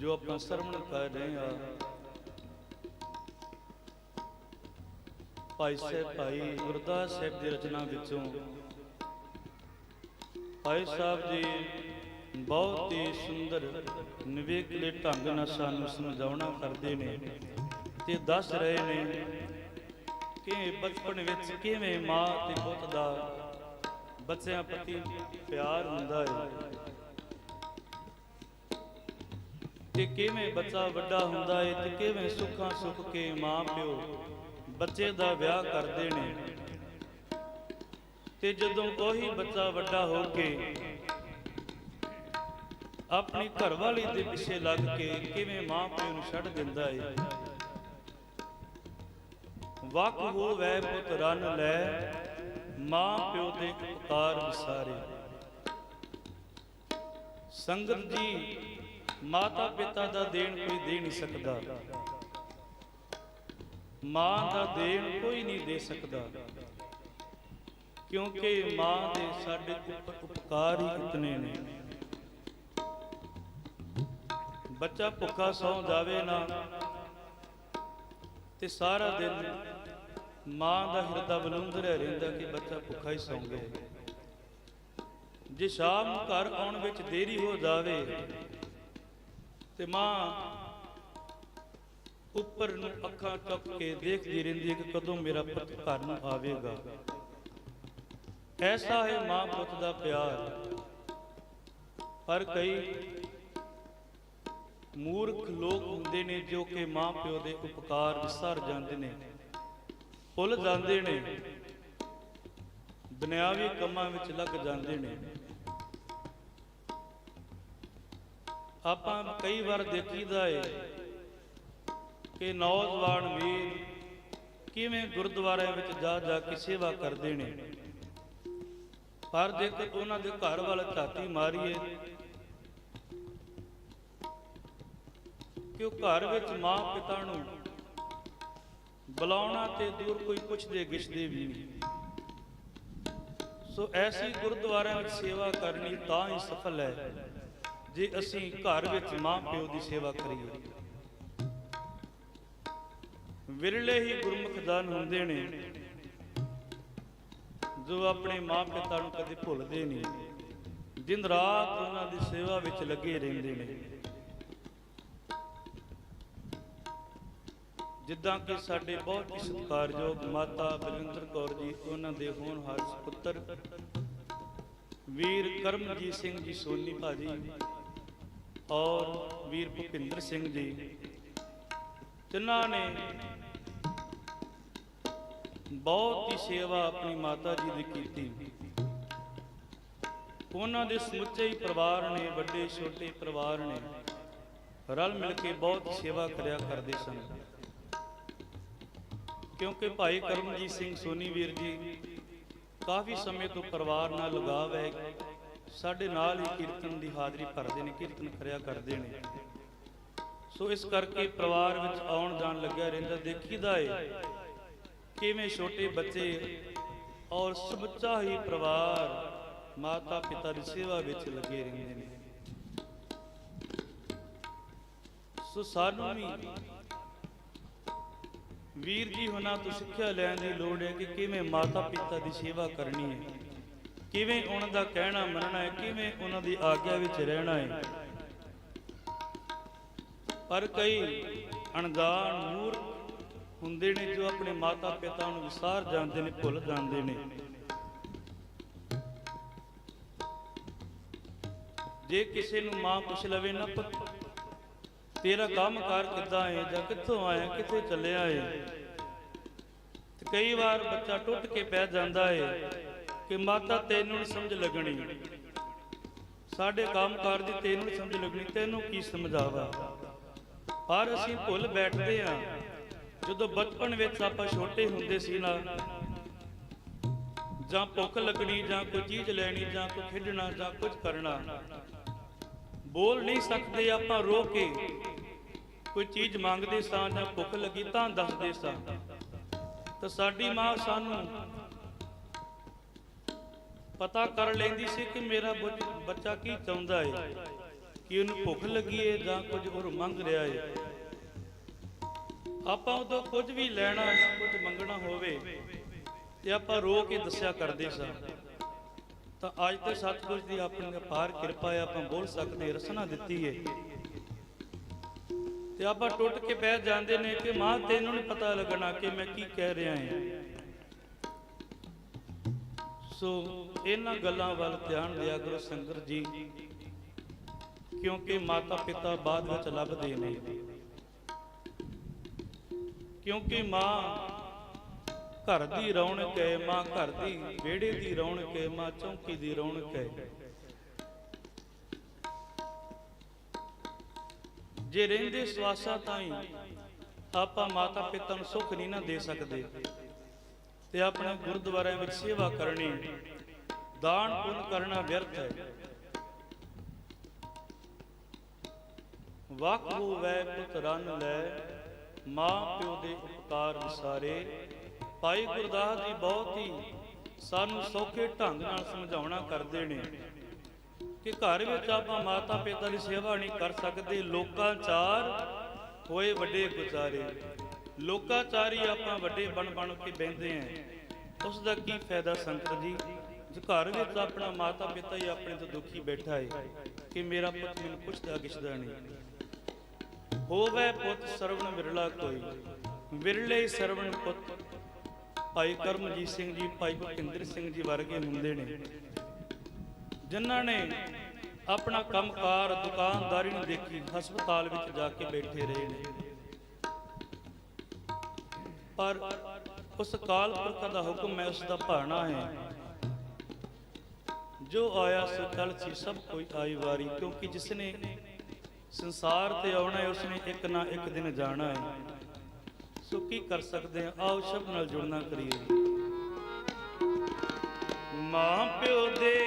ਜੋ ਆਪਾਂ ਸਰਵਣ ਕਰ ਰਹੇ ਆ ਭਾਈ ਸਾਹਿਬ, ਭਾਈ ਗੁਰਦਾਸ ਸਾਹਿਬ ਦੀ ਰਚਨਾ ਵਿੱਚੋਂ ਭਾਈ ਸਾਹਿਬ ਜੀ ਬਹੁਤ ਹੀ ਸੁੰਦਰ, ਨਿਵੇਕਲੇ ਢੰਗ ਨਾਲ ਸਾਨੂੰ ਸਮਝਾਉਣਾ ਕਰਦੇ ਨੇ ਤੇ ਦੱਸ ਰਹੇ ਨੇ ਕਿ ਬਚਪਨ ਵਿੱਚ ਕਿਵੇਂ ਮਾਂ ਤੇ ਪੁੱਤ ਦਾ ਬੱਚਿਆਂ ਪ੍ਰਤੀ ਪਿਆਰ ਹੁੰਦਾ ਹੈ। ਤੇ ਕਿਵੇਂ ਬੱਚਾ ਵੱਡਾ ਹੁੰਦਾ ਹੈ ਤੇ ਕਿਵੇਂ ਸੁੱਖਾਂ ਸੁੱਖ ਕੇ ਮਾਂ ਪਿਓ ਬੱਚੇ ਦਾ ਵਿਆਹ ਕਰਦੇ ਨੇ। ਤੇ ਜਦੋਂ ਉਹੀ ਬੱਚਾ ਵੱਡਾ ਹੋ ਕੇ ਆਪਣੀ ਘਰਵਾਲੀ ਦੇ ਪਿੱਛੇ ਲੱਗ ਕੇ ਕਿਵੇਂ ਮਾਂ ਪਿਓ ਨੂੰ ਛੱਡ ਦਿੰਦਾ ਹੈ ਵਕ ਹੋਵੇ ਪੁੱਤ ਰਨ ਲੈ, ਮਾਂ ਪਿਓ ਦੇ ਉਪਕਾਰ ਵਿਸਾਰੇ। ਸੰਗਤ ਜੀ ਮਾਤਾ ਪਿਤਾ ਦਾ ਦੇਣ ਕੋਈ ਦੇ ਨਹੀਂ ਸਕਦਾ। ਮਾਂ ਦਾ ਦੇਣ ਕੋਈ ਨਹੀਂ ਦੇ ਸਕਦਾ। ਕਿਉਂਕਿ ਮਾਂ ਦੇ ਸਾਡੇ ਉੱਪਰ ਉਪਕਾਰ ਹੀ ਇਤਨੇ ਨੇ। ਬੱਚਾ ਭੁੱਖਾ ਸੌਂ ਜਾਵੇ ਨਾ, ਤੇ ਸਾਰਾ ਦਿਨ ਮਾਂ ਦਾ ਹਿਰਦਾ ਬਲੁੰਦਰਿਆ ਰਹਿੰਦਾ ਕਿ ਬੱਚਾ ਭੁੱਖਾ ਹੀ ਸੌਂ ਗਿਆ। ਜੇ ਸ਼ਾਮ ਨੂੰ ਘਰ ਆਉਣ ਵਿੱਚ ਦੇਰੀ ਹੋ ਜਾਵੇ ਤੇ ਮਾਂ ਉੱਪਰ ਨੂੰ ਅੱਖਾਂ ਚੁੱਕ ਕੇ ਦੇਖਦੀ ਰਹਿੰਦੀ ਕਿ ਕਦੋਂ ਮੇਰਾ ਪੁੱਤ ਘਰ ਨੂੰ ਆਵੇਗਾ। ਐਸਾ ਹੈ ਮਾਂ ਪੁੱਤ ਦਾ ਪਿਆਰ। ਪਰ ਕਈ ਮੂਰਖ ਲੋਕ ਹੁੰਦੇ ਨੇ ਜੋ ਕਿ ਮਾਂ ਪਿਓ ਦੇ ਉਪਕਾਰ ਵਿਸਰ ਜਾਂਦੇ ਨੇ, ਭੁੱਲ ਜਾਂਦੇ ਨੇ, ਦੁਨਿਆਵੀ ਕੰਮਾਂ ਵਿੱਚ ਲੱਗ ਜਾਂਦੇ ਨੇ। ਆਪਾਂ ਕਈ ਵਾਰ ਦੇਖੀਦਾ ਏ ਕਿ ਨੌਜਵਾਨ ਵੀਰ ਕਿਵੇਂ ਗੁਰਦੁਆਰਿਆਂ ਵਿੱਚ ਜਾ ਜਾ ਕੇ ਸੇਵਾ ਕਰਦੇ ਨੇ। ਪਰ ਜੇਕਰ ਉਹਨਾਂ ਦੇ ਘਰ ਵੱਲ ਝਾਤੀ ਮਾਰੀਏ ਕਿ ਉਹ ਘਰ ਵਿੱਚ ਮਾਂ ਪਿਤਾ ਨੂੰ ਬੁਲਾਉਣਾ ਤੇ ਦੂਰ ਕੋਈ ਪੁੱਛਦੇ ਗਿੱਛਦੇ ਵੀ ਨਹੀਂ। ਸੋ ਐਸੀ ਗੁਰਦੁਆਰਿਆਂ ਵਿੱਚ ਸੇਵਾ ਕਰਨੀ ਤਾਂ ਹੀ ਸਫਲ ਹੈ। ਜੇ ਅਸੀਂ ਘਰ ਵਿੱਚ ਮਾਂ ਪਿਓ ਦੀ ਸੇਵਾ ਕਰੀਏ। ਵਿਰਲੇ ਹੀ ਗੁਰਮੁਖ ਦਾਨ ਹੁੰਦੇ ਨੇ, ਜੋ ਆਪਣੇ ਮਾਂ ਪਿਤਾ ਨੂੰ ਕਦੇ ਭੁੱਲਦੇ ਨਹੀਂ। ਦਿਨ ਰਾਤ ਉਹਨਾਂ ਦੀ ਸੇਵਾ ਵਿੱਚ ਲੱਗੇ ਰਹਿੰਦੇ ਨੇ। ਜਿੱਦਾਂ ਕਿ ਸਾਡੇ ਬਹੁਤ ਹੀ ਸਤਿਕਾਰਯੋਗ ਮਾਤਾ ਬਲਵਿੰਦਰ ਕੌਰ ਜੀ, ਉਹਨਾਂ ਦੇ ਹੋਣਹਾਰ ਸੁਪੁੱਤਰ ਵੀਰ ਕਰਮਜੀਤ ਸਿੰਘ ਜੀ, ਸੋਨੀ ਭਾਜੀ ਔਰ ਵੀਰ ਭੁਪਿੰਦਰ ਸਿੰਘ ਜੀ ਤਿੰਨਾਂ ਨੇ ਬਹੁਤ ਹੀ ਸੇਵਾ ਆਪਣੀ ਮਾਤਾ ਜੀ ਦੀ ਕੀਤੀ। ਉਹਨਾਂ ਦੇ ਸਮੁੱਚੇ ਹੀ ਪਰਿਵਾਰ ਨੇ, ਵੱਡੇ, ਛੋਟੇ ਪਰਿਵਾਰ ਨੇ ਰਲ ਮਿਲ ਕੇ ਬਹੁਤ ਸੇਵਾ ਕਰਿਆ ਕਰਦੇ ਸਨ। ਕਿਉਂਕਿ ਭਾਈ ਕਰਮਜੀਤ ਸਿੰਘ ਸੋਨੀ ਵੀਰ ਜੀ ਕਾਫੀ ਸਮੇਂ ਤੋਂ ਪਰਿਵਾਰ ਨਾਲ ਲਗਾਵ ਹੈ। ਸਾਡੇ ਨਾਲ ਹੀ ਕੀਰਤਨ ਦੀ ਹਾਜ਼ਰੀ ਭਰਦੇ ਨੇ, ਕੀਰਤਨ ਕਰਿਆ ਕਰਦੇ ਨੇ। ਸੋ ਇਸ ਕਰਕੇ ਪਰਿਵਾਰ ਵਿੱਚ ਆਉਣ ਜਾਣ ਲੱਗਿਆ ਰਹਿੰਦਾ, ਦੇਖੀਦਾ ਏ ਕਿਵੇਂ ਛੋਟੇ ਬੱਚੇ ਔਰ ਸਮੁੱਚਾ ਹੀ ਪਰਿਵਾਰ ਮਾਤਾ ਪਿਤਾ ਦੀ ਸੇਵਾ ਵਿੱਚ ਲੱਗੇ ਰਹਿੰਦੇ ਨੇ। ਸੋ ਸਾਨੂੰ ਵੀ ਵੀਰ ਜੀ ਹੁਣਾਂ ਤੋਂ ਸਿੱਖਿਆ ਲੈਣ ਦੀ ਲੋੜ ਹੈ ਕਿ ਕਿਵੇਂ ਮਾਤਾ ਪਿਤਾ ਦੀ ਸੇਵਾ ਕਰਨੀ ਹੈ। ਕਿਵੇਂ ਉਹਨਾਂ ਦਾ ਕਹਿਣਾ ਮੰਨਣਾ ਹੈ, ਕਿਵੇਂ ਉਹਨਾਂ ਦੀ ਆਗਿਆ ਵਿੱਚ ਰਹਿਣਾ ਹੈ। ਪਰ ਕਈ ਅਣਜਾਣ ਮੂਰਖ ਹੁੰਦੇ ਨੇ ਜੋ ਆਪਣੇ ਮਾਤਾ ਪਿਤਾ ਨੂੰ ਵਿਸਾਰ ਜਾਂਦੇ ਨੇ, ਭੁੱਲ ਜਾਂਦੇ ਨੇ। ਜੇ ਕਿਸੇ ਨੂੰ ਮਾਂ ਪੁੱਛ ਲਵੇ ਨਾ ਪੁੱਤ ਤੇਰਾ ਕੰਮ ਕਾਰ ਕਿੱਦਾਂ ਹੈ ਜਾਂ ਕਿੱਥੋਂ ਆਇਆ? ਕਿੱਥੇ ਚੱਲਿਆ ਹੈ ਤੇ ਕਈ ਵਾਰ ਬੱਚਾ ਟੁੱਟ ਕੇ ਪੈ ਜਾਂਦਾ ਹੈ ਕਿ ਮਾਤਾ ਤੈਨੂੰ ਨਹੀਂ ਸਮਝ ਲੱਗਣੀ। ਸਾਡੇ ਕੰਮ ਦੀ ਤੈਨੂੰ ਨਹੀਂ ਸਮਝ ਲੱਗਣੀ, ਤੈਨੂੰ ਕੀ ਸਮਝਾਵਾ? ਪਰ ਅਸੀਂ ਭੁੱਲ ਬੈਠਦੇ ਆ ਜਦੋਂ ਬਚਪਨ ਵਿੱਚ ਆਪਾਂ ਛੋਟੇ ਹੁੰਦੇ ਸੀ ਨਾ, ਜਾਂ ਭੁੱਖ ਲੱਗਣੀ, ਜਾਂ ਕੋਈ ਚੀਜ਼ ਲੈਣੀ, ਜਾਂ ਕੋਈ ਖੇਡਣਾ, ਜਾਂ ਕੁਝ ਕਰਨਾ, ਬੋਲ ਨਹੀਂ ਸਕਦੇ ਆਪਾਂ, ਰੋ ਕੇ ਕੋਈ ਚੀਜ਼ ਮੰਗਦੇ ਸਾਂ ਜਾਂ ਭੁੱਖ ਲੱਗੀ ਤਾਂ ਦੱਸਦੇ ਸਾਂ। ਤਾਂ ਸਾਡੀ ਮਾਂ ਸਾਨੂੰ ਪਤਾ ਕਰ ਲੈਂਦੀ ਸੀ ਕਿ ਮੇਰਾ ਬੱਚ- ਬੱਚਾ ਕੀ ਚਾਹੁੰਦਾ ਹੈ ਕਿ ਉਹਨੂੰ ਭੁੱਖ ਲੱਗੀ ਏ ਜਾਂ ਕੁਝ ਹੋਰ ਮੰਗ ਰਿਹਾ ਹੈ ਆਪਾਂ ਉਦੋਂ ਕੁਝ ਵੀ ਲੈਣਾ ਜਾਂ ਕੁਝ ਮੰਗਣਾ ਹੋਵੇ ਤੇ ਆਪਾਂ ਰੋ ਕੇ ਦੱਸਿਆ ਕਰਦੇ ਸਾਂ। ਤਾਂ ਅੱਜ ਤੇ ਸਤਿਗੁਰ ਦੀ ਆਪਣੀ ਅਪਾਰ ਕਿਰਪਾ ਹੈ ਆਪਾਂ ਬੋਲ ਸਕਦੇ ਰਸਨਾ ਦਿੱਤੀ ਹੈ ਤੇ ਆਪਾਂ ਟੁੱਟ ਕੇ ਬਹਿ ਜਾਂਦੇ ਨੇ ਕਿ ਮਾਂ, ਤੈਨੂੰ ਨਹੀਂ ਪਤਾ ਲੱਗਣਾ ਕਿ ਮੈਂ ਕੀ ਕਹਿ ਰਿਹਾ ਹਾਂ ਸੋ ਇਹਨਾਂ ਗੱਲਾਂ ਵੱਲ ਧਿਆਨ ਦਿਆ ਕਰੋ ਸੰਗਤ ਜੀ, ਕਿਉਂਕਿ ਮਾਤਾ ਪਿਤਾ ਬਾਅਦ ਵਿੱਚ ਲੱਭਦੇ ਨੇ। ਕਿਉਂਕਿ ਮਾਂ ਘਰ ਦੀ ਰੌਣਕ ਹੈ, ਮਾਂ ਘਰ ਦੀ ਵਿਹੜੇ ਦੀ ਰੌਣਕ ਹੈ, ਮਾਂ ਚੌਂਕੀ ਦੀ ਰੌਣਕ ਹੈ। ਜੇ ਰਹਿੰਦੇ ਸਵਾਸਾਂ ਹੀ ਆਪਾਂ ਮਾਤਾ ਪਿਤਾ ਨੂੰ ਸੁੱਖ ਨਹੀਂ ਨਾ ਦੇ ਸਕਦੇ। ਤੇ ਆਪਣੇ ਗੁਰਦੁਆਰਿਆਂ ਵਿੱਚ ਸੇਵਾ ਕਰਨੀ। ਦਾਨ ਪੁੰਨ ਕਰਨਾ ਵਿਅਰਥ ਹੈ। ਵਕ ਹੋਵੇ ਪੁੱਤ ਰਨ ਲੈ ਮਾਂ ਪਿਓ ਦੇ ਉਪਕਾਰ ਵਿਸਾਰੇ। ਭਾਈ ਗੁਰਦਾਸ ਜੀ ਬਹੁਤ ਹੀ ਸਾਨੂੰ ਸੌਖੇ ਢੰਗ ਨਾਲ ਸਮਝਾਉਣਾ ਕਰਦੇ ਨੇ ਕਿ ਘਰ ਵਿੱਚ ਆਪਾਂ ਮਾਤਾ ਪਿਤਾ ਦੀ ਸੇਵਾ ਨਹੀਂ ਕਰ ਸਕਦੇ। ਲੋਕਾਂ ਚਾਰ ਹੋਏ ਵੱਡੇ ਗੁਜ਼ਾਰੇ। ਲੋਕਾਂ ਚਾਰੀ ਆਪਾਂ ਵੱਡੇ ਬਣ ਬਣ ਕੇ ਬੈੰਦੇ ਆਂ ਉਸ ਦਾ ਕੀ ਫਾਇਦਾ ਸੰਗਤ ਜੀ? ਜੇ ਘਰ ਵਿੱਚ ਆਪਣਾ ਮਾਤਾ ਪਿਤਾ ਹੀ ਆਪਣੇ ਤੋਂ ਦੁਖੀ ਬੈਠਾ ਹੈ ਕਿ ਮੇਰਾ ਪੁੱਤ ਮੈਨੂੰ ਪੁੱਛਦਾ ਕਿਛਦਾ ਨਹੀਂ। ਹੋਵੇ ਪੁੱਤ ਸਰਵਣ ਵਿਰਲਾ ਕੋਈ, ਵਿਰਲੇ ਸਰਵਣ ਪੁੱਤ। ਭਾਈ ਕਰਮਜੀਤ ਸਿੰਘ ਜੀ, ਭਾਈ ਭੁਪਿੰਦਰ ਸਿੰਘ ਜੀ ਵਰਗੇ ਹੁੰਦੇ ਨੇ। ਜਿਨ੍ਹਾਂ ਨੇ ਆਪਣਾ ਕੰਮਕਾਰ ਦੁਕਾਨਦਾਰੀ ਨੂੰ ਦੇਖੀ, ਹਸਪਤਾਲ ਵਿੱਚ ਜਾ ਕੇ ਬੈਠੇ ਰਹੇ ਨੇ। ਪਰ ਉਸ ਕਾਲ ਪੁਰਖ ਦਾ ਹੁਕਮ ਹੈ, ਉਸ ਦਾ ਭਾਣਾ ਹੈ। ਜੋ ਆਇਆ ਸੋ ਚਲ ਸੀ ਸਭ ਕੋਈ ਆਈ ਵਾਰੀ, ਕਿਉਂਕਿ ਜਿਸ ਨੇ ਸੰਸਾਰ ਤੇ ਆਉਣਾ ਹੈ, ਉਸਨੇ ਇੱਕ ਨਾ ਇੱਕ ਦਿਨ ਜਾਣਾ ਹੈ। ਸੋ ਕੀ ਕਰ ਸਕਦੇ ਹਾਂ? ਆਓ ਸ਼ਬਦ ਨਾਲ ਜੁੜਨਾ ਕਰੀਏ। ਮਾਂ ਪਿਓ ਦੇ